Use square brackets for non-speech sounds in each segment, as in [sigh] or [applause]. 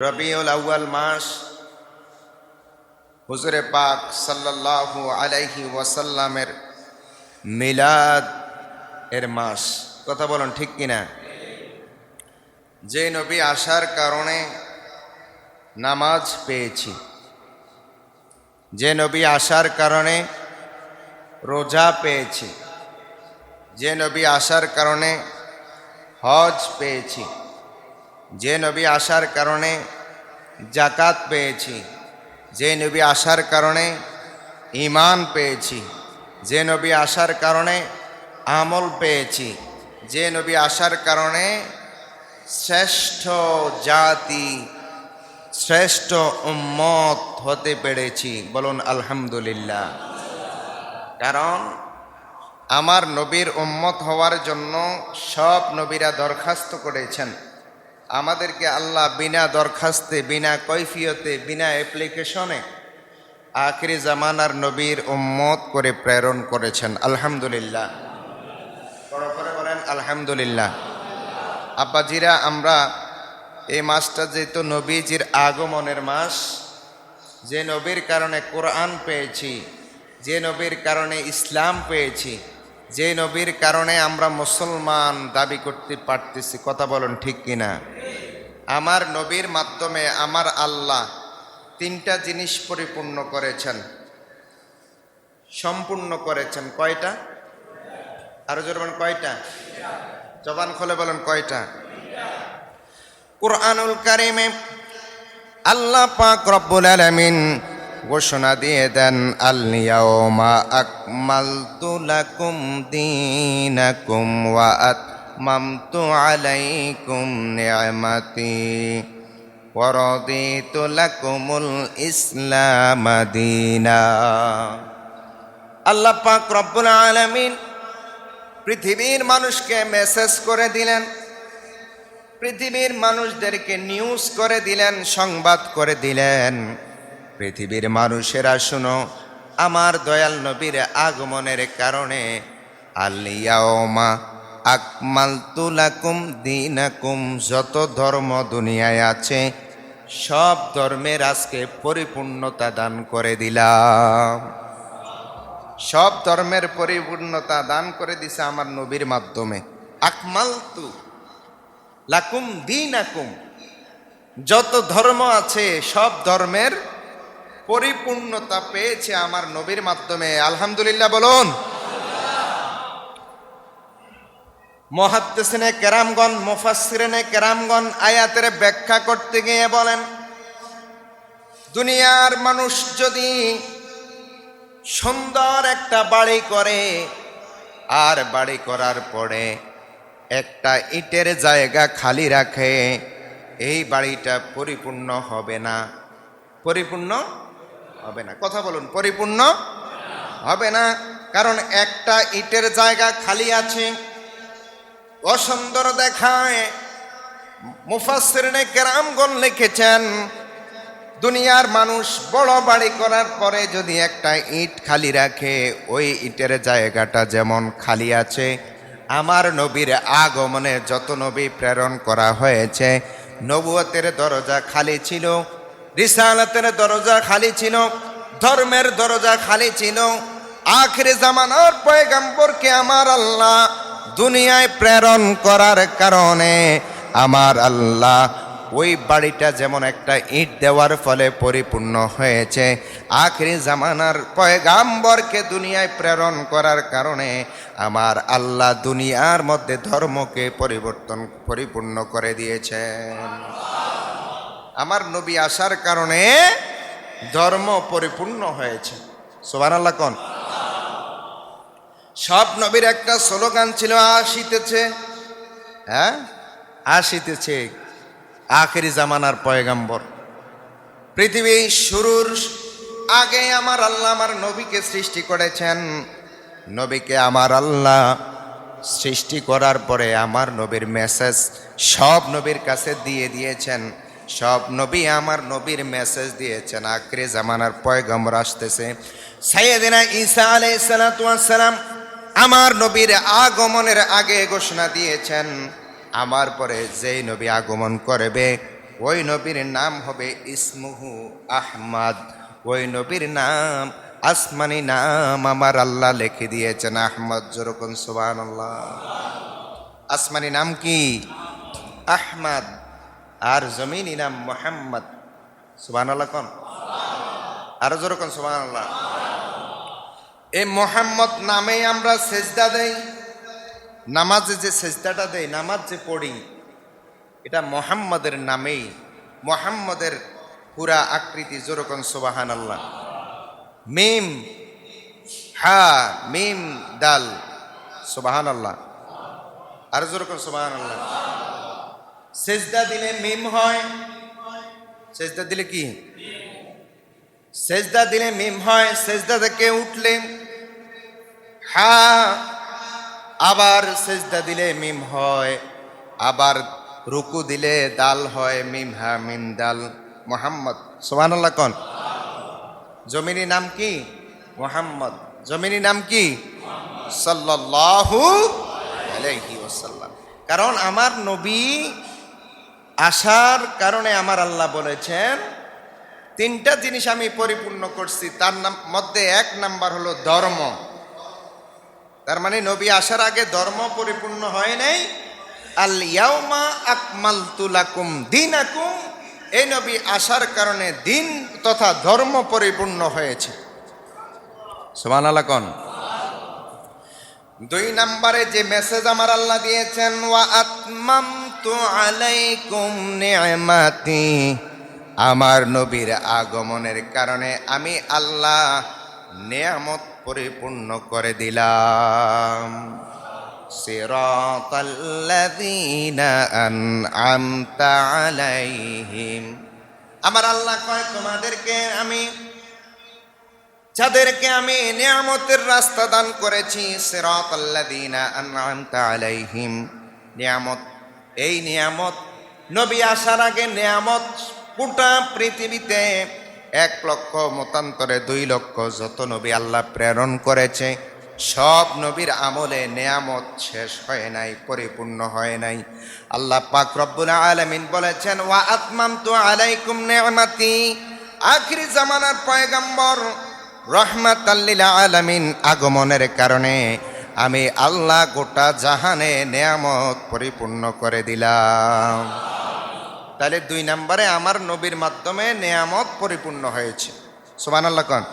রবিউল আউয়াল মাস হুজুরে পাক সাল্লাল্লাহু আলাইহি ওয়াসাল্লামের মিলাদ এর মাস। কথা বলুন, ঠিক কিনা? যে নবী আসার কারণে নামাজ পেয়েছি। যে নবী আসার কারণে রোজা পেয়েছি। যে নবী আসার কারণে হজ পেয়েছি। যে নবী আসার কারণে জাকাত পেয়েছি, যে নবী আসার কারণে ইমান পেয়েছি, যে নবী আসার কারণে আমল পেয়েছি, যে নবী আসার কারণে শ্রেষ্ঠ জাতি, শ্রেষ্ঠ উম্মত হতে পেরেছি। বলুন, আলহামদুলিল্লাহ। কারণ আমার নবীর উম্মত হওয়ার জন্য সব নবীরা দরখাস্ত করেছেন। আমাদেরকে আল্লাহ বিনা দরখাস্তে, বিনা কৈফিয়তে, বিনা অ্যাপ্লিকেশনে আখরি জামানার নবীর উম্মত করে প্রেরণ করেছেন। আলহামদুলিল্লাহ। বড় করে বলেন, আলহামদুলিল্লাহ। আব্বাজিরা, আমরা এই মাসটা যেহেতু নবীজির আগমনের মাস, যে নবীর কারণে কোরআন পেয়েছি, যে নবীর কারণে ইসলাম পেয়েছি যে নবীর কারণে আমরা মুসলমান দাবি করতে পারতেছি, কথা বলুন ঠিক কিনা? আমার নবীর মাধ্যমে আমার আল্লাহ তিনটা জিনিস পরিপূর্ণ করেছেন, সম্পূর্ণ করেছেন। কয়টা? আরও জোরবেন কয়টা? জবান খোলে বলেন, কয়টা? কোরআনুল কারিমে আল্লাহ পাক রব্বুল আলামিন ঘোষণা দিয়ে দেন আলিয়াউমা আকমালতু লাকুম দীনাকুম ওয়া আতমামতু আলাইকুম নি'মাতি ওয়া রাদিতু লাকুমুল ইসলাম দীনা। আল্লাহ পাক রব্বুল আলামিন পৃথিবীর মানুষকে মেসেজ করে দিলেন, পৃথিবীর মানুষদেরকে নিউজ করে দিলেন, সংবাদ করে দিলেন। পৃথিবীর মানুষেরা শুনো, আমার দয়াল নবীর আগমনের কারণে আলিয়াওমা আকমাল তুলাকুম দিনাকুম, যত ধর্ম দুনিয়ায় আছে, সব ধর্মের আজকে পরিপূর্ণতা দান করে দিলাম। সব ধর্মের পরিপূর্ণতা দান করে দিছে আমার নবীর মাধ্যমে। আকমাল তু লাকুম দিন আকুম যত ধর্ম আছে, সব ধর্মের পরিপূর্ণতা পেয়েছে আমার নবীর মাধ্যমে। আলহামদুলিল্লাহ বলুন। মহাদ্দেশনে কেরামগণ, মুফাসসিরিনে কেরামগণ আয়াতের ব্যাখ্যা করতে গিয়ে বলেন, দুনিয়ার মানুষ যদি সুন্দর একটা বাড়ি করে, আর বাড়ি করার পরে একটা ইটের জায়গা খালি রাখে, এই বাড়িটা পরিপূর্ণ হবে না। পরিপূর্ণ হবে না। কথা বলুন, পরিপূর্ণ? হবে না। কারণ একটা ইটের জায়গা খালি আছে, অসুন্দর দেখায়। মুফাসসিরিনে কেরামগণ লিখেছেন, দুনিয়ার মানুষ বড় বাড়ি করার পরে যদি একটা ইট খালি রাখে, ওই ইটের জায়গাটা যেমন খালি আছে, আমার নবীর আগমনে যত নবী প্রেরণ করা হয়েছে, নবুয়তের দরজা খালি ছিল রিসালাতের দরজা খালি ছিল, ধর্মের দরজা খালি ছিল। আখের জামানার পয়গাম্বরকে আমার আল্লাহ দুনিয়ায় প্রেরণ করার কারণে আমার আল্লাহ ওই বাড়িটা যেমন একটা ইট দেওয়ার ফলে পরিপূর্ণ হয়েছে, আখরি জামানার পয়গাম্বরকে দুনিয়ায় প্রেরণ করার কারণে আমার আল্লাহ দুনিয়ার মধ্যে ধর্মকে পরিবর্তন, পরিপূর্ণ করে দিয়েছেন। আমার নবী আসার কারণে ধর্ম পরিপূর্ণ হয়েছে। সোবান আল্লাহ কন? সব নবীর একটা স্লোগান ছিল, আসিতেছে। হ্যাঁ? আসিতেছে আখেরি জামানার পয়গাম্বর। পৃথিবী শুরুর আগে আমার আল্লাহ আমার নবীকে সৃষ্টি করেছেন। নবীকে আমার আল্লাহ সৃষ্টি করার পরে আমার নবীর মেসেজ সব নবীর কাছে দিয়ে দিয়েছেন। সব নবী আমার নবীর মেসেজ দিয়েছেন। আখরে জামানার পয়গম্বর আসতেছে। সাইয়েদিনা ঈসা আলাইহিস সালাম আমার নবীর আগমনের আগে ঘোষণা দিয়েছেন। আমার পরে যেই নবী আগমন করবে, ওই নবীর নাম হবে ইসমুহু আহমদ। ওই নবীর নাম, আসমানি নাম আমার আল্লাহ লিখে দিয়েছেন আহমদ যেরকম সুবান আল্লাহ আসমানি নাম কি? আহমদ। আর জমিন ইনাম মোহাম্মদ। সুবান আল্লাহ কন। আরও যেরকম সুবান আল্লাহ এই মোহাম্মদ নামেই আমরা সেজদা দেই। নামাজে যে সেজদাটা দেই, নামাজ যে পড়ি, এটা মোহাম্মদের নামেই, মোহাম্মদের পুরা আকৃতি যেরকম সুবাহান আল্লাহ মিম, হা, মিম, দাল সুবাহান আল্লাহ আর যেরকম সুবাহান আল্লাহ সেজদা দিলে মিম হয়। সেজদা দিলে কি? সেজদা দিলে মিম হয়, সেজদা থেকে উঠলে হা, আবার সেজদা দিলে মিম হয়, আবার রুকু দিলে দাল হয়, মিম হা, মিম দাল। মোহাম্মদ সোমান আল্লাহ কন। জমিনী নাম কি? মোহাম্মদ। জমিনী নাম কি? ওয়াসাল্লাম। কারণ আমার নবী আসার কারণে আমার আল্লাহ বলেছেন, তিনটা জিনিস আমি পরিপূর্ণ করছি, তার মধ্যে এক নাম্বার হলো ধর্ম। তার মানে নবী আসার আগে ধর্ম পরিপূর্ণ হয় নাই। আল ইয়াউমা আকমালতু লাকুম দীনাকুম, এই নবী আসার কারণে দিন তথা ধর্ম পরিপূর্ণ হয়েছে। সুবহানাল্লাহ কোন? দুই নম্বরে যে মেসেজ আমার আল্লাহ দিয়েছেন, ওয়া আতমামতু আলাইকুম নি'মাতি আমার নবীর আগমনের কারণে আমি আল্লাহ নিয়ামত পরিপূর্ণ করে দিলাম। আমার আল্লাহ কয়, তোমাদেরকে আমি, যাদেরকে আমি নিয়ামতের রাস্তা দান করেছি, সিরাতাল্লাযীনা আন'আমতা আলাইহিম, নিয়ামত এই নিয়ামত, নবী আসার আগে নিয়ামত গোটা পৃথিবীতে এক লক্ষ, মতান্তরে দুই লক্ষ যত নবী আল্লাহ প্রেরণ করেছে, সব নবীর আমলে নেয়ামত শেষ হয় নাই, পরিপূর্ণ হয় নাই। আল্লাহ পাক রব্বুল আলামিন বলেছেন, ওয়া আতমামতু আলাইকুম নি'মাতি আখির জামানার পয়গম্বর রহমাতাল্লিল আলামিন আগমনের কারণে আমি আল্লাহ গোটা জাহানে নেয়ামত পরিপূর্ণ করে দিলাম। তাহলে দুই নম্বরে আমার নবীর মাধ্যমে নেয়ামত পরিপূর্ণ হয়েছে। সোমান আল্লাহ কন।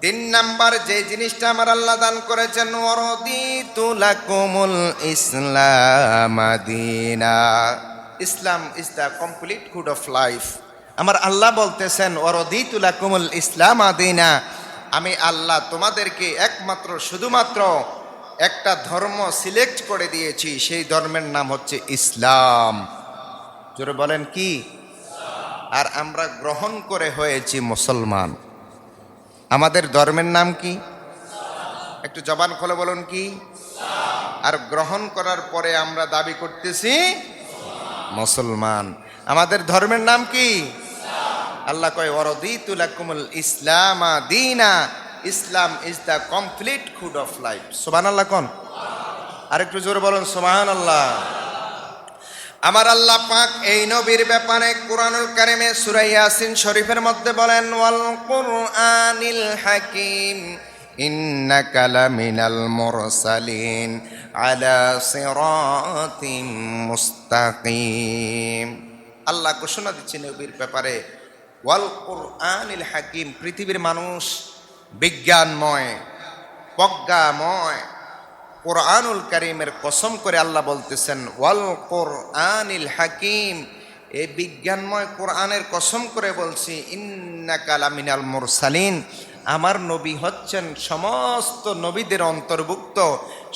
তিন নাম্বার যে জিনিসটা আমার আল্লাহ দান করেছেন ইসলাম দিনা। Islam is the complete good of life আমার আল্লাহ বলতেছেন ওরদিতুলাকুমুল ইসলাম আদিনা আমি আল্লাহ তোমাদেরকে একমাত্র, শুধুমাত্র একটা ধর্ম সিলেক্ট করে দিয়েছি, সেই ধর্মের নাম হচ্ছে ইসলাম। জোরে বলেন কি? আর আমরা গ্রহণ করে হয়েছি মুসলমান। আমাদের ধর্মের নাম কি? একটু জবান খোলে বলুন কি? আর গ্রহণ করার পরে আমরা দাবি করতেছি মুসলমান। আমাদের ধর্মের নাম কি? আল্লাহ কয় ওরদিতুলাকুমুল ইসলাম দিনা। Islam is the complete food of life সোবান আল্লাহ কোন? আরেকটু জোরে বলুন সোবান আল্লাহ আমার আল্লাহ পাক এই নবীর ব্যাপারে কোরআনুল কারিমে সূরা ইয়াসিন শরীফের মধ্যে বলেন, ওয়াল কুরআনিল হাকিম, ইন্নাকা লামিনাল মুরসালিন আলা সিরাতিম মুস্তাকিম। আল্লাহ ঘোষণা দিচ্ছে নবীর ব্যাপারে ওয়াল কুরআনিল হাকিম, পৃথিবীর মানুষ বিজ্ঞানময়, প্রজ্ঞাময়। কোরআনুল করিমের কসম করে আল্লাহ বলতেছেন, ওয়াল কোরআনিল হাকিম এই বিজ্ঞানময় কোরআনের কসম করে বলছি ইন্না কালামিনাল মুরসালিন। আমার নবী হচ্ছেন সমস্ত নবীদের অন্তর্ভুক্ত।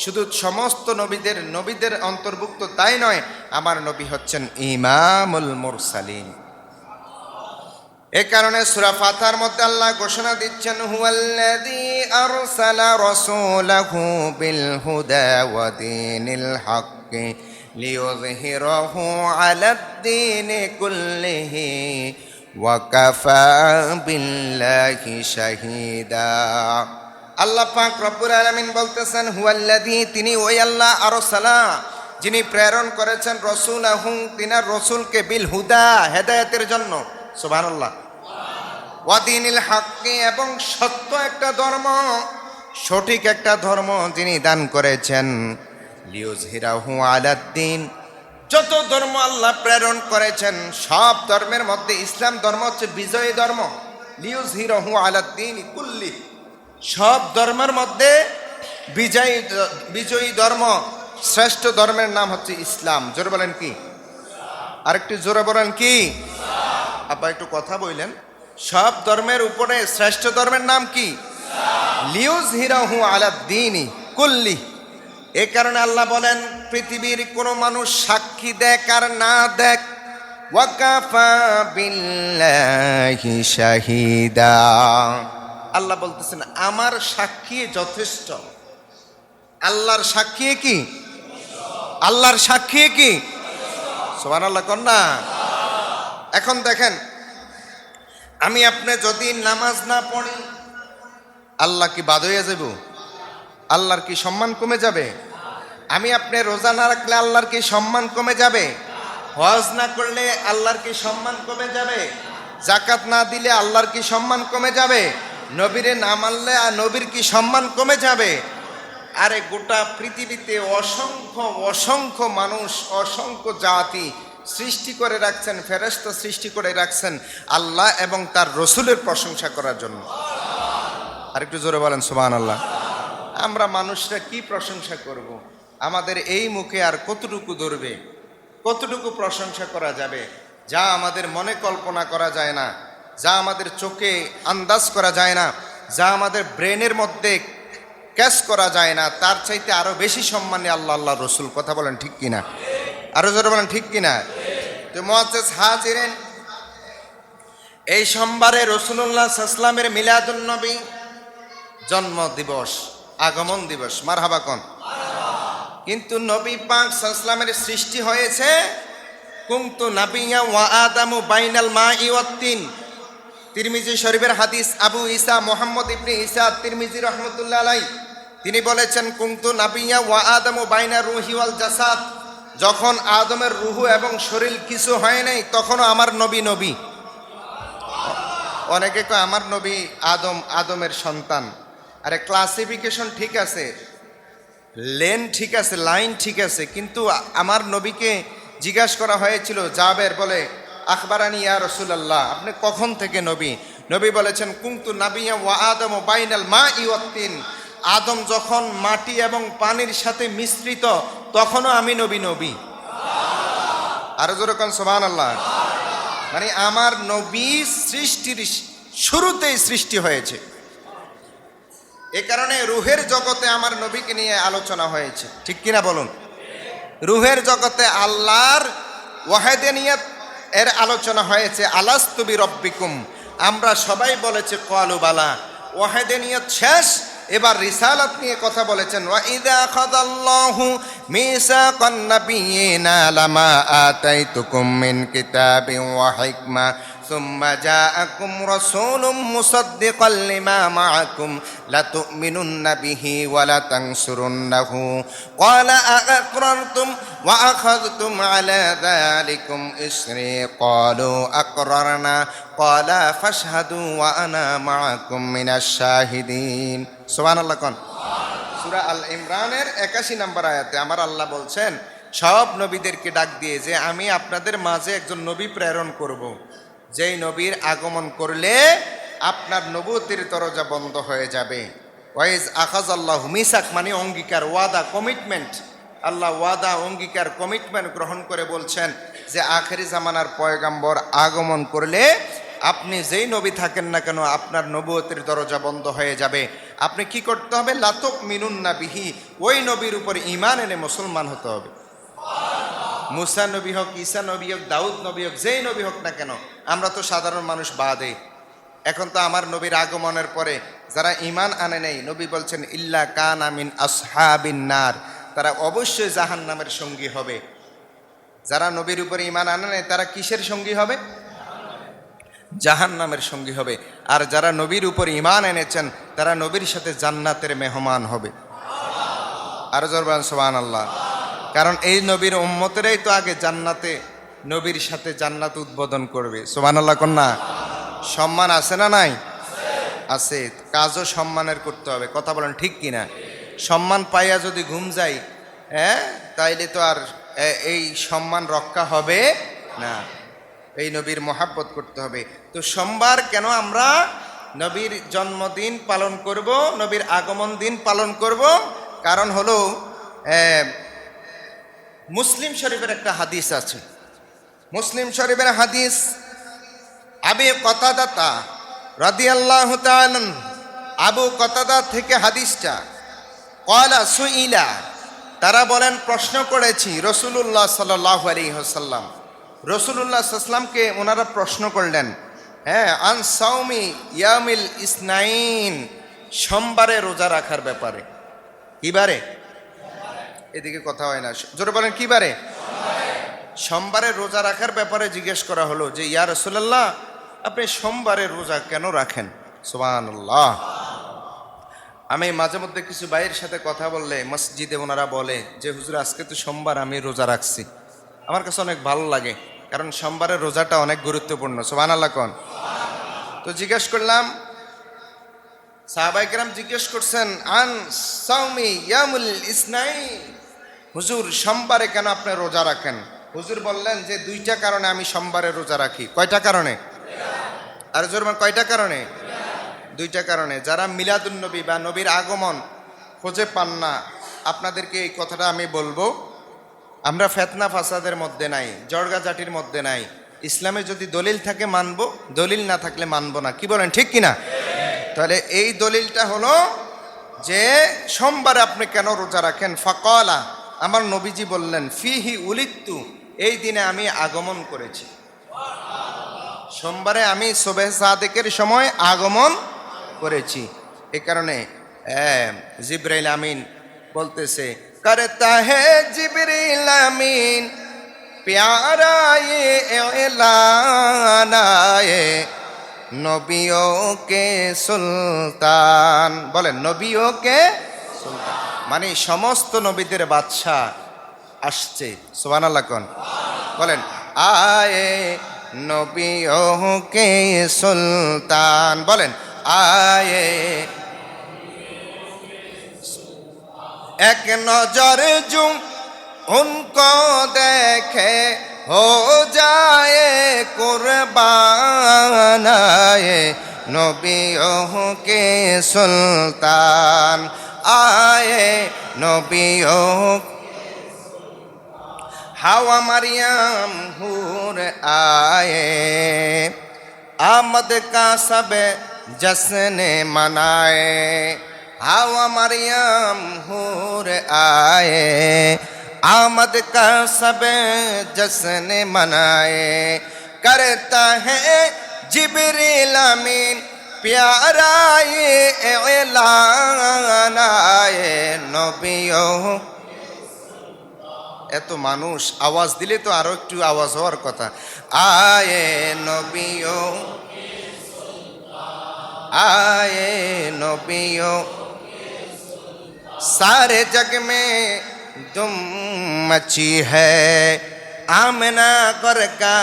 শুধু সমস্ত নবীদের নবীদের অন্তর্ভুক্ত তাই নয়, আমার নবী হচ্ছেন ইমামুল মুরসালিন। এ কারণে সুরা ফাতার মধ্যে আল্লাহ ঘোষণা দিচ্ছেন, হুয়াল্লাযী আরসালা রাসূলাহু বিল হুদা ওয়া দীনিল হাক্কি লিইয়ুযহিরাহু আলাদ-দীনি কুল্লিহি ওয়া কাফা বিল্লাহি শাহীদা। আল্লাহ পাক রব্বুল আলামিন বলতেছেন, হুয়াল্লাযী, তিনি ওই আল্লাহ আরসালা যিনি প্রেরণ করেছেন রসুল আহুম তিনার রসুলকে বিল হুদা হেদায়তের জন্য। সুবহানাল্লাহ। ওয়াদিনিল হাক্কি এবং সত্য একটা ধর্ম, সঠিক একটা ধর্ম যিনি দান করেছেন। লিউজ আলাদ্দিন যত ধর্ম আল্লাহ প্রেরণ করেছেন, সব ধর্মের মধ্যে ইসলাম ধর্ম হচ্ছে বিজয়ী ধর্ম। লিউজ হিরাহু আলাদ্দিন কুল্লি, সব ধর্মের মধ্যে বিজয়ী বিজয়ী ধর্ম, শ্রেষ্ঠ ধর্মের নাম হচ্ছে ইসলাম। জোরে বলেন কি? আরেকটু জোরে বলেন কি? আব্বা একটু কথা বললেন। সব ধর্মের উপরে শ্রেষ্ঠ ধর্মের নাম কি? লিউজ হিরাহু আলাদ্দিনী কুল্লি। এ কারণে আল্লাহ বলেন, পৃথিবীর কোনো মানুষ সাক্ষী দেখ আর না দেখ। আল্লাহ বলতেছেন, আমার সাক্ষী যথেষ্ট। আল্লাহর সাক্ষী কি? আল্লাহর সাক্ষী কি? সোমান আল্লাহ কন্যা এখন দেখেন আমি আপনি যদি নামাজ না পড়ি, আল্লাহ কি বাদ হয়ে যাব? আল্লাহর কি সম্মান কমে যাবে? আমি আপনি রোজা না রাখলে আল্লাহর কি সম্মান কমে যাবে? হজ না করলে আল্লাহর কি সম্মান কমে যাবে? জাকাত না দিলে আল্লাহর কি সম্মান কমে যাবে? নবীরে না মানলে আর নবীর কি সম্মান কমে যাবে? আরে গোটা পৃথিবীতে অসংখ্য অসংখ্য মানুষ, অসংখ্য জাতি সৃষ্টি করে রাখছেন ফেরেস্তা সৃষ্টি করে রাখছেন আল্লাহ এবং তার রসুলের প্রশংসা করার জন্য। আরেকটু জোরে বলেন সুবান আল্লাহ আমরা মানুষরা কি প্রশংসা করব। আমাদের এই মুখে আর কতটুকু ধরবে? কতটুকু প্রশংসা করা যাবে? যা আমাদের মনে কল্পনা করা যায় না, যা আমাদের চোখে আন্দাজ করা যায় না, যা আমাদের ব্রেনের মধ্যে ক্যাশ করা যায় না, তার চাইতে আরও বেশি সম্মানে আল্লাহ আল্লাহ রসুল। কথা বলেন ঠিক কিনা? আরও জোরে বলেন, ঠিক কিনা? তো মহাজেস হাজিরেন, এই সোমবারে রসুল্লাহ সাসলামের মিলাদুন্নবী জন্ম দিবস আগমন দিবস মার হাবাকন কিন্তু নবী পাক সাসলামের সৃষ্টি হয়েছে কুমতু নাবিয়া ওয়া আদামু বাইনাল মা ইওয়াত্তিন তিরমিজি শরীফের হাদিস আবু ইসা মোহাম্মদ ইবনে ঈসা তিরমিজি রহমতুল্লাহ আলাই তিনি বলেছেন, কুমতু নাবিয়া ওয়া আদামু বাইনা রুহি ওয়াল জাসাদ। যখন আদমের রুহু এবং শরীর কিছু হয় নাই, তখনও আমার নবী নবী। অনেকে কয়, আমার নবী আদম, আদমের সন্তান। আরে ক্লাসিফিকেশন ঠিক আছে লেন ঠিক আছে লাইন ঠিক আছে, কিন্তু আমার নবীকে জিজ্ঞাসা করা হয়েছিল, জাবের বলে, আখবরানি ইয়া রসুলাল্লাহ, আপনি কখন থেকে নবী? নবী বলেছেন, কুন্তু নাবিয়া ওয়া আদম ও বাইনাল মা ইয়ত্তিন আদম যখন মাটি এবং পানির সাথে মিশ্রিত তখনও আমি নবী নবী। আরও যেরকম সোহান আল্লাহ মানে আমার নবী সৃষ্টির শুরুতেই সৃষ্টি হয়েছে। এ কারণে রুহের জগতে আমার নবীকে নিয়ে আলোচনা হয়েছে। ঠিক কিনা বলুন? রুহের জগতে আল্লাহর ওয়াহেদানিয়ত এর আলোচনা হয়েছে আলাস্তুবি রব্বিকুম আমরা সবাই বলেছে কোয়ালুবালা ওয়াহেদানিয়ত শেষ এবার রিসালাত নিয়ে কথা বলেছেন ওয়াইদা খাদাল্লাহু মিসাকান ثم جاءكم رسول مصدقا لما معكم لتؤمنن به ولتنصرنه قال أأقررتم وأخذتم على ذلكم إسري قالوا أقررنا قال فاشهدوا وأنا معكم من الشاهدين سبحان الله كون সুরা আল ইমরানের একাশি নম্বর আয়াতে আমার আল্লাহ বলছেন সব নবীদেরকে ডাক দিয়ে যে আমি আপনাদের মাঝে একজন নবী প্রেরণ করব। যেই নবীর আগমন করলে আপনার নবুতির দরজা বন্ধ হয়ে যাবে। ওয়াইজ আকাজ আল্লাহ মিসাক মানে অঙ্গীকার, ওয়াদা কমিটমেন্ট আল্লাহ ওয়াদা, অঙ্গীকার কমিটমেন্ট গ্রহণ করে বলছেন যে আখেরি জামানার পয়গাম্বর আগমন করলে আপনি যেই নবী থাকেন না কেন আপনার নবুয়তের দরজা বন্ধ হয়ে যাবে। আপনি কি করতে হবে? লাতক মিনুন না বিহি ওই নবীর উপর ইমান এনে মুসলমান হতে হবে। মুসা নবী হোক, ঈসা নবী হোক, দাউদ নবী হোক, যেই নবী হোক না কেন, আমরা তো সাধারণ মানুষ বাদে। এখন তো আমার নবীর আগমনের পরে যারা ইমান আনে নেই, নবী বলছেন, ইল্লা কান আমিন আসহাবিন নার। তারা অবশ্যই জাহান নামের সঙ্গী হবে। যারা নবীর উপরে ইমান আনে নেই, তারা কিসের সঙ্গী হবে? জাহান নামের সঙ্গী হবে। আর যারা নবীর উপর ইমান এনেছেন, তারা নবীর সাথে জান্নাতের মেহমান হবে। আরও জরবান সোবান আল্লাহ কারণ এই নবীর উম্মতেরাই তো আগে জান্নাতে, নবীর সাথে জান্নাত উদ্বোধন করবে। সোমান আল্লাহ কন্যা। সম্মান আছে না নাই? আছে। কাজও সম্মানের করতে হবে। কথা বলেন ঠিক কিনা? সম্মান পাইয়া যদি ঘুম যাই হ্যাঁ তাইলে তো আর এই সম্মান রক্ষা হবে না। এই নবীর মহাব্বত করতে হবে। তো সোমবার কেন আমরা নবীর জন্মদিন পালন করব, নবীর আগমন দিন পালন করব? কারণ হলো মুসলিম শরীফের একটা হাদিস আছে। মুসলিম শরীফের হাদিস, আবি কতাদাতা রাদিয়াল্লাহ তাআলা আবু কতাদা থেকে হাদিসটা কয়লা সুইলা, তারা বলেন, প্রশ্ন করেছি রসুলুল্লাহ সাল্লাহ আলী হাসাল্লাম রসুলুল্লাহ সাল্লামকে ওনারা প্রশ্ন করলেন হ্যাঁ আন সাউমি ইয়ামিল ইসনাইন, সোমবারে রোজা রাখার ব্যাপারে। কিবারে এদিকে কথা হয় না। জোরে বলেন কিবারে সোমবারে রোজা রাখার ব্যাপারে জিজ্ঞেস করা হলো যে, ইয়া রসুল্লাহ আপনি সোমবারে রোজা কেন রাখেন? সুবহানাল্লাহ। আমি মাঝে মধ্যে কিছু ভাইয়ের সাথে কথা বললে মসজিদে ওনারা বলে যে, হুজুর, আজকে তো সোমবার, আমি রোজা রাখছি। আমার কাছে অনেক ভালো লাগে, কারণ সোমবারের রোজাটা অনেক গুরুত্বপূর্ণ। সোবান আল্লাহ কন? তো জিজ্ঞেস করলাম সাহাবাইকেরাম জিজ্ঞেস করছেন, আন সাউমি ইয়ামুল ইসনাই হুজুর, সোমবারে কেন আপনি রোজা রাখেন? হুজুর বললেন যে দুইটা কারণে আমি সোমবারে রোজা রাখি। কয়টা কারণে? আর জোর কয়টা কারণে? দুইটা কারণে। যারা মিলাদুন নবী বা নবীর আগমন খোঁজে পান না, আপনাদেরকে এই কথাটা আমি বলব। আমরা ফেতনা ফাসাদের মধ্যে নাই, জর্গা জাটির মধ্যে নাই। ইসলামে যদি দলিল থাকে, মানবো। দলিল না থাকলে মানবো না। কি বলেন, ঠিক কিনা? তাহলে এই দলিলটা হলো যে, সোমবারে আপনি কেন রোজা রাখেন? ফাকলা আমার নবীজি বললেন, ফিহি উলিত্তু, এই দিনে আমি আগমন করেছি। সোমবারে আমি সোবেহ সাদেকের সময় আগমন করেছি। এ কারণে জিব্রাইল আমিন বলতেছে, করতা হে জিব্রাইল আমিন প্যারায়ে এলানায়ে, নবীও কে সুলতান। বলেন, নবীও কে সুলতান। মানে সমস্ত নবীদের বাদশাহ আসছে সোবানাল্লা কন। বলেন, আয়ে নবী কে সুলতান? বলেন, আয়ে এক নজর জুম উনকো দেখে হো যায় কুরবান नबियों के सुल्तान आए नबियों হাওয়া মারিয়াম হুর আয়ে आमद का सब जश्न मनाए हवा मरियम हूर आए आमद का सब जश्न मनाए करता है जिबरील अमीन प्यारा ये ऐलान आए नबियों এত মানুষ আওয়াজ দিলে তো আরো একটু আওয়াজ হওয়ার কথা আয়ে নবীও आए नबियों सारे जग में दुम मची है आमना कर का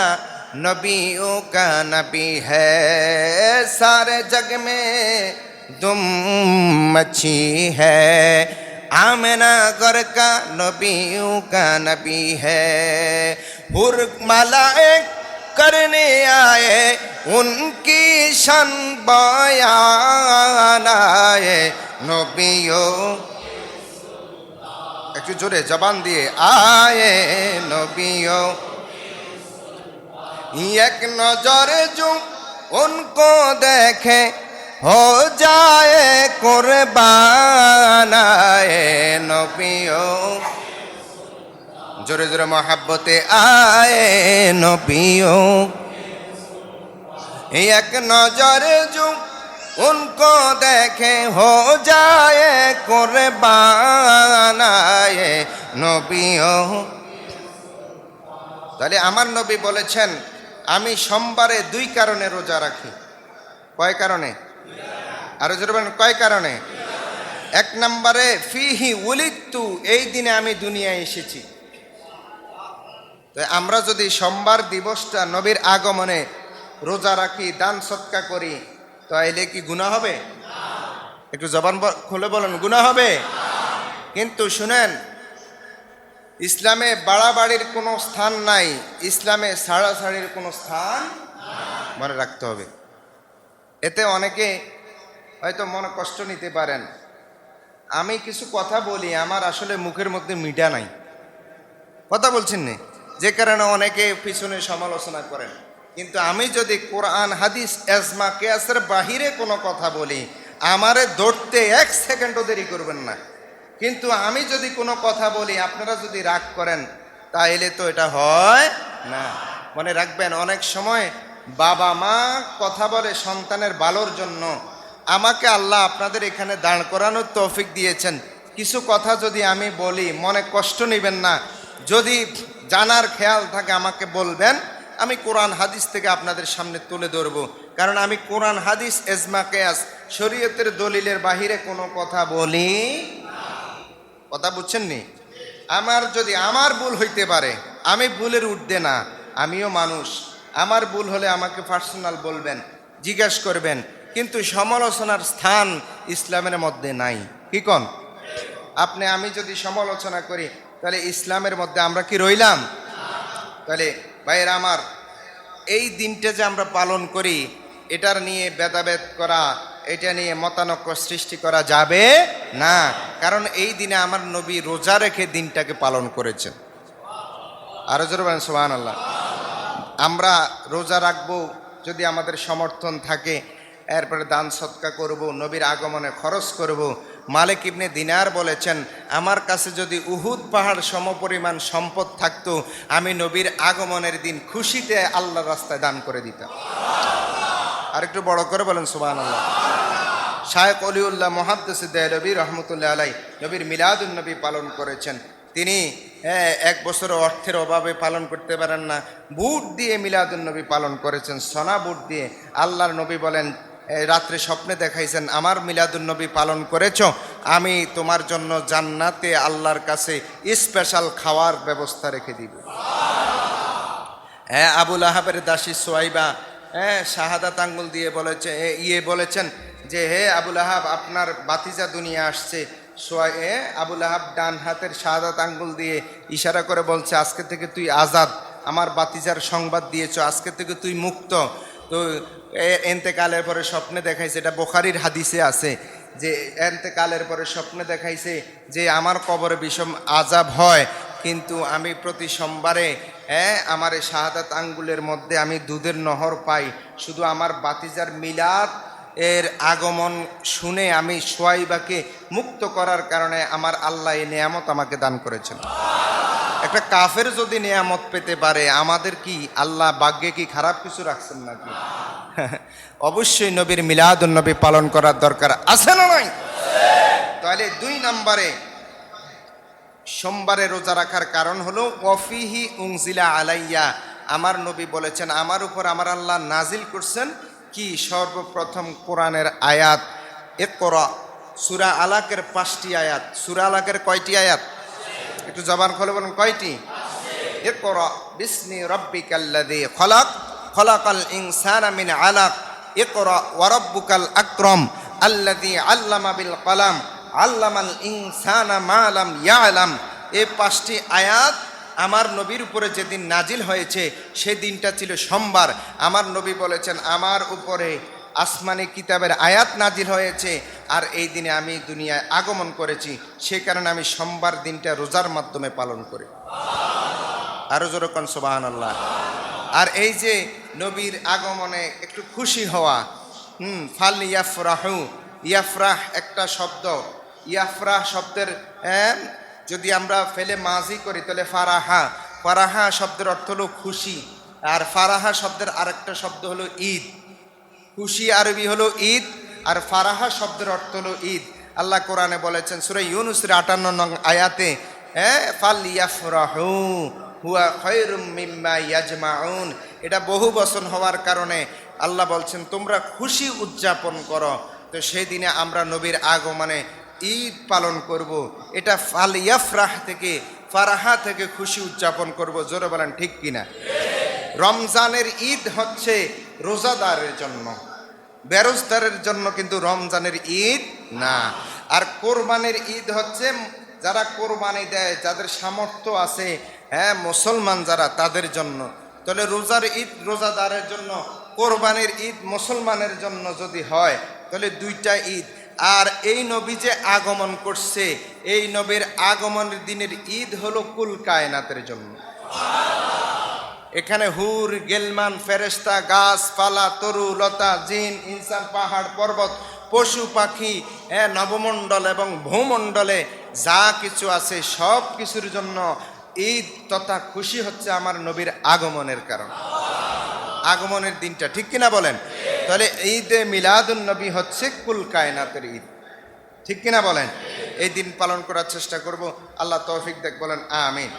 नबियों का नबी है सारे जग में दुम मची है आमना कर का नबियों का नबी है हुर मलाइक करने आए उनकी शन बयान आए नबियों একটু জোরে জবান দিয়ে আয়ে নবিও এক নজরে জুম উনকো দেখে, হো যায় কোরবানায় নবিও। জোরে জোরে মহাব্বতে আয় নবিও। এক নজরে জুম উনকো দেখে, হো যায় কোরবানায় নবিও। তাহলে আমার নবী বলেছেন আমি সোমবারে দুই কারণে রোজা রাখি। কয় কারণে? আরও জোরে কয় কারণে? এক নম্বরে, ফিহি উলিত্তু এই দিনে আমি দুনিয়ায় এসেছি। আমরা যদি সোমবার দিবসটা নবীর আগমনে রোজা রাখি, দান সৎকা করি, তাইলে কি গুণা হবে? একটু জবান খুলে বলেন গুণা হবে? কিন্তু শুনেন ইসলামে বাড়াবাড়ির কোনো স্থান নাই। ইসলামে ছাড়াছাড়ির কোনো স্থান মনে রাখতে হবে। এতে অনেকে হয়তো মনে কষ্ট নিতে পারেন। আমি কিছু কথা বলি, আমার আসলে মুখের মধ্যে মিডা নাই। কথা বলছেন নে? যে কারণে অনেকে পিছনে সমালোচনা করেন। কিন্তু আমি যদি কোরআন, হাদিস, এজমা, কেয়াসের বাহিরে কোনো কথা বলি, আমারে ধরতে এক সেকেন্ডও দেরি করবেন না। কিন্তু আমি যদি কোনো কথা বলি, আপনারা যদি রাগ করেন তাহলে তো এটা হয় না। মনে রাখবেন, অনেক সময় বাবা মা কথা বলে সন্তানের ভালোর জন্য। আমাকে আল্লাহ আপনাদের এখানে দাঁড় করানোর তৌফিক দিয়েছেন। কিছু কথা যদি আমি বলি, মনে কষ্ট নেবেন না। যদি জানার খেয়াল থাকে, আমাকে বলবেন, আমি কোরআন হাদিস থেকে আপনাদের সামনে তুলে ধরব। কারণ আমি কোরআন হাদিস, এজমা, কেয়াস, শরীয়তের দলিলের বাহিরে কোনো কথা বলি কথা বুঝছেন নি আমার যদি আমার ভুল হইতে পারে, আমি ভুলের উঠতে না, আমিও মানুষ। আমার ভুল হলে আমাকে পার্সোনাল বলবেন, জিজ্ঞেস করবেন, কিন্তু সমালোচনার স্থান ইসলামের মধ্যে নাই। কি কন? আপনি, আমি যদি সমালোচনা করি, তাহলে ইসলামের মধ্যে আমরা কি রইলাম? তাহলে, ভাইয়েরা আমার, এই দিনটা যে আমরা পালন করি, এটার নিয়ে ভেদাভেদ করা এটা নিয়ে মতানক্য সৃষ্টি করা যাবে না। কারণ এই দিনে আমার নবী রোজা রেখে দিনটাকে পালন করেছেন। আরও জোর বলেন সোহান আল্লাহ আমরা রোজা রাখব, যদি আমাদের সমর্থন থাকে, এরপরে দান সৎকা করব, নবীর আগমনে খরচ করব। মালিক ইবনে দিনার বলেছেন, আমার কাছে যদি উহুদ পাহাড় সমপরিমাণ সম্পদ থাকতো, আমি নবীর আগমনের দিন খুশিতে আল্লাহ রাস্তায় দান করে দিতাম। আর একটু বড় করে বলেন সুবাহ আল্লাহ শায়েক অলিউল্লাহ মহাদ্দসিদ্দাহ নবী রহমতুল্লাহ আলাই নবীর মিলাদুল নবী পালন করেছেন। তিনি হ্যাঁ, এক বছর অর্থের অভাবে পালন করতে পারেন না। বুট দিয়ে মিলাদুল নবী পালন করেছেন সোনা বুট দিয়ে। আল্লাহর নবী বলেন রাত্রে স্বপ্নে দেখাইছেন আমার মিলাদুল নবী পালন করেছ? আমি তোমার জন্য জান্নাতে আল্লাহর কাছে স্পেশাল খাওয়ার ব্যবস্থা রেখে দিব। হ্যাঁ আবুল আহাবের দাসী সোয়াইবা হ্যাঁ শাহাদাত আঙ্গুল দিয়ে বলেছে ইয়ে বলেছেন যে, হে আবুল আহাব আপনার বাতিজা দুনিয়া আসছে। সোয়াই আবুল আহাব ডান হাতের শাহাদাত আঙ্গুল দিয়ে ইশারা করে বলছে, আজকে থেকে তুই আজাদ, আমার বাতিজার সংবাদ দিয়েছ, আজকে থেকে তুই মুক্ত। তো, এ- এন্তেকালের পরে স্বপ্নে দেখাইছে, এটা বোখারির হাদিসে আছে, যে, এন্তেকালের পরে স্বপ্নে দেখাইছে যে, আমার কবরে বিষম আজাব হয় কিন্তু আমি প্রতি সোমবারে হ্যাঁ আমার এই শাহাদাত আঙ্গুলের মধ্যে আমি দুধের নহর পাই। শুধু আমার বাতিজার মিলাদ এর আগমন শুনে আমি সোয়াইবাকে মুক্ত করার কারণে আমার আল্লাহ এই নিয়ামত আমাকে দান করেছেন। একটা কাফের যদি নিয়ামত পেতে পারে, আমাদের কি আল্লাহ বাগ্যে কি খারাপ কিছু রাখছেন নাকি? [laughs] অবশ্যই নবীর মিলাদ নবী পালন করার দরকার আছে না নাই? তাহলে দুই নম্বরে সোমবারে রোজা রাখার কারণ হলো, ওয়ফিহি উংজিলা আলাইয়া। আমার নবী বলেছেন, আমার উপর আমার আল্লাহ নাজিল করছেন কি? সর্বপ্রথম কোরআনের আয়াত। এ করা সুরা আলাকের পাঁচটি আয়াত। সুরা আলাকের কয়টি আয়াত? একটু জবান খোলে বলুন, কয়টি? এ করা বিসমি রব্বিকাল্লাদি খলাক। খলাকাল ইনসানা মিন আলাক। এ করা ওয়ারব্বুকাল আক্রম। আল্লাদি আল্লামা বিল কলাম। আল্লামাল ইনসানা মালাম ইয়ালাম। এ পাঁচটি আয়াত আমার নবীর উপরে যেদিন নাজিল হয়েছে সে দিনটা ছিল সোমবার। আমার নবী বলেছেন, আমার উপরে আসমানি কিতাবের আয়াত নাজিল হয়েছে আর এই দিনে আমি দুনিয়ায় আগমন করেছি। সে কারণে আমি সোমবার দিনটা রোজার মাধ্যমে পালন করি। আরও জোরকন সোবাহান আল্লাহ আর এই যে নবীর আগমনে একটু খুশি হওয়া, হুম, ফাল ইয়াফরাহু, ইয়াফরাহ একটা শব্দ ইয়াফরাহ শব্দের হ্যাঁ, যদি আমরা ফেলে মাজি করি তাহলে ফারাহা। ফারাহা শব্দের অর্থ হলো খুশি। আর ফারাহা শব্দের আরেকটা শব্দ হলো ঈদ। খুশি আরবি হলো ঈদ আর ফারাহা শব্দের অর্থ হলো ঈদ। আল্লাহ কোরআনে বলেছেন সুরে ইউনুসের আটান্ন নং আয়াতে হ্যাঁ? ফাল ইয়াফরাহু হুয়া খয়রুম মিম্মা ইয়াজমাউন। এটা বহু বচন হওয়ার কারণে আল্লাহ বলছেন তোমরা খুশি উদযাপন করো। তো সেই দিনে আমরা নবীর আগমনে ঈদ পালন করব। এটা ফাল ইয়াফরাহ থেকে, ফারাহা থেকে খুশি উদযাপন করব। জোরে বলেন, ঠিক কিনা? রমজানের ঈদ হচ্ছে রোজাদারের জন্য। বেরোজদারের জন্য কিন্তু রমজানের ঈদ না। আর কোরবানের ঈদ হচ্ছে, যারা কোরবানি দেয়, যাদের সামর্থ্য আছে হ্যাঁ মুসলমান যারা, তাদের জন্য। তাহলে রোজার ঈদ রোজাদারের জন্য, কোরবানির ঈদ মুসলমানের জন্য যদি হয়, তাহলে দুইটা ঈদ। আর এই নবী যে আগমন করছে, এই নবীর আগমনের দিনের ঈদ হলো কুল কায়নাতের জন্য। এখানে হুর, গেলমান ফেরেস্তা গাছপালা, তরু, লতা, জিন, ইনসান, পাহাড়, পর্বত, পশু, পাখি হ্যাঁ নবমণ্ডল এবং ভূমণ্ডলে যা কিছু আছে সব কিছুর জন্য ঈদ তথা খুশি হচ্ছে আমার নবীর আগমনের কারণ। আগমনের দিনটা, ঠিক কিনা বলেন? তাহলে ঈদে মিলাদুন নবী হচ্ছে কুল কায়নাতের ঈদ। ঠিক কিনা বলেন? এই দিন পালন করার চেষ্টা করব। আল্লাহ তৌফিক দেখ, বলেন, আমিন।